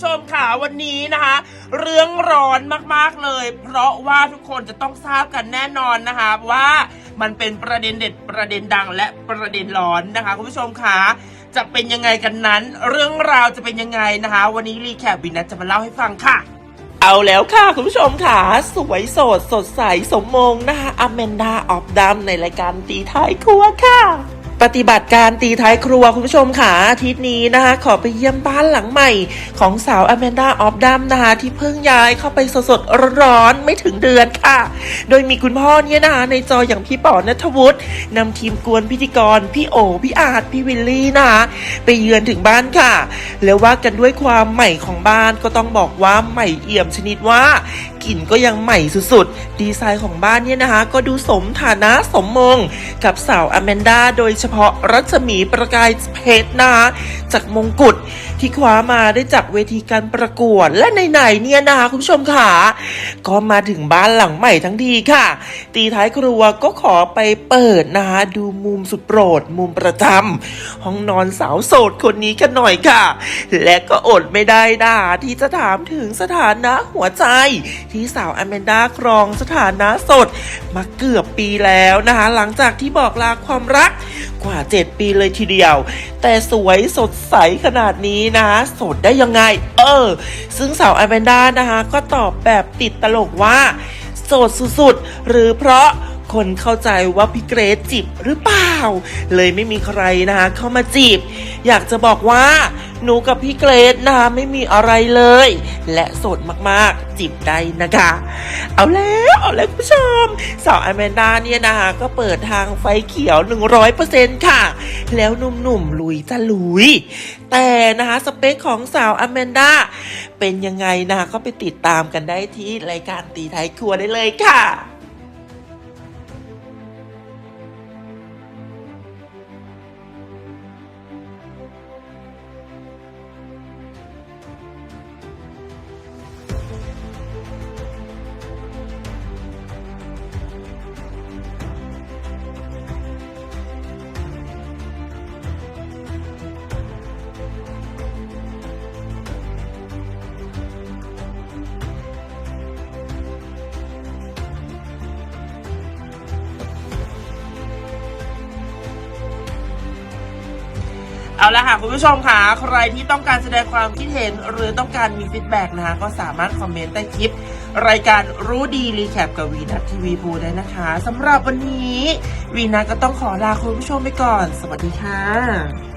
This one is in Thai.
ผู้ชมค่ะวันนี้นะคะ เรื่องร้อนมากๆเลย เพราะว่าทุกคนจะต้องทราบกันแน่นอนนะคะว่ามันเป็นประเด็นเด็ดประเด็นดังและประเด็นร้อนนะคะคุณผู้ชมค่ะจะเป็นยังไงกันนั้น เรื่องราวจะเป็นยังไงนะคะ วันนี้รีแคปวินนัทจะมาเล่าให้ฟังค่ะเอาแล้วค่ะ คุณผู้ชมค่ะ สวยโสด สดใสสมมงนะคะอเมนดาออฟดัมในรายการตีท้ายครัวค่ะ ปฏิบัติการตีท้ายครัวคุณผู้ชมค่ะอาทิตย์นี้นะคะ ขอไปเยี่ยมบ้านหลังใหม่ ของสาวอเมนดาออฟดัมนะคะ ที่เพิ่งย้ายเข้าไปสดๆร้อนๆไม่ถึงเดือนค่ะ โดยมีคุณพ่อเนี่ยนะคะในจออย่างพี่ป๋อนัทวุฒินำทีมกวนพิธีกร พี่โอพี่อาร์ตพี่วิลลี่นะคะไปเยือนถึงบ้านค่ะ แล้วว่ากันด้วยความใหม่ของบ้านก็ต้องบอกว่าใหม่เอี่ยมชนิดว่ากลิ่นก็ยังใหม่สุดๆ ดีไซน์ของบ้านเนี่ยนะคะ ก็ดูสมฐานะสมมง กับสาวอแมนดาโดยเฉพาะรัศมีประกายเพชรนะคะจากมงกุฎที่คว้ามาได้จากเวทีการประกวดและไหนๆเนี่ยนะคะคุณผู้ชมค่ะก็มาถึงบ้านหลังใหม่ทั้งทีค่ะ ตีท้ายครัวก็ขอไปเปิดนะคะดูมุมสุดโปรด มุมประจำห้องนอนสาวโสดคนนี้กันหน่อยค่ะ และก็อดไม่ได้นะที่จะถามถึงสถานะหัวใจที่สาวอแมนดาครองสถานะสดมาเกือบปีแล้วนะคะ หลังจากที่บอกลาความรักกว่า 7 ปีเลยทีเดียว แต่สวยสดใสขนาดนี้นะสดได้ยังไง เออ ซึ่งสาวอแมนดานะคะ ก็ตอบแบบติดตลกว่า โสดสุดๆ หรือเพราะคนเข้าใจว่าพี่เกรซจีบหรือเปล่า เลยไม่มีใครนะคะ เข้ามาจีบ อยากจะบอกว่า หนูกับพี่เกรซนะคะไม่มีอะไรเลย และโสดมากๆจีบได้นะคะ เอาแล้วเอาแล้วคุณผู้ชมสาวอแมนดาเนี่ยนะคะก็เปิดทางไฟเขียว 100%ค่ะ แล้วหนุ่มๆ ลุยจะลุย แต่นะคะสเปคของสาวอแมนดาเป็นยังไงนะคะก็ไปติดตามกันได้ที่รายการตีไทยครัวได้เลยค่ะ เอาละค่ะ คุณผู้ชมค่ะ ใครที่ต้องการแสดงความคิดเห็นหรือต้องการมีฟีดแบ็กนะคะก็สามารถคอมเมนต์ใต้คลิป รายการรู้ดีรีแคปกับวีนัททีวีพูได้นะคะสำหรับวันนี้วีนัทก็ต้องขอลาคุณผู้ชมไปก่อน สวัสดีค่ะ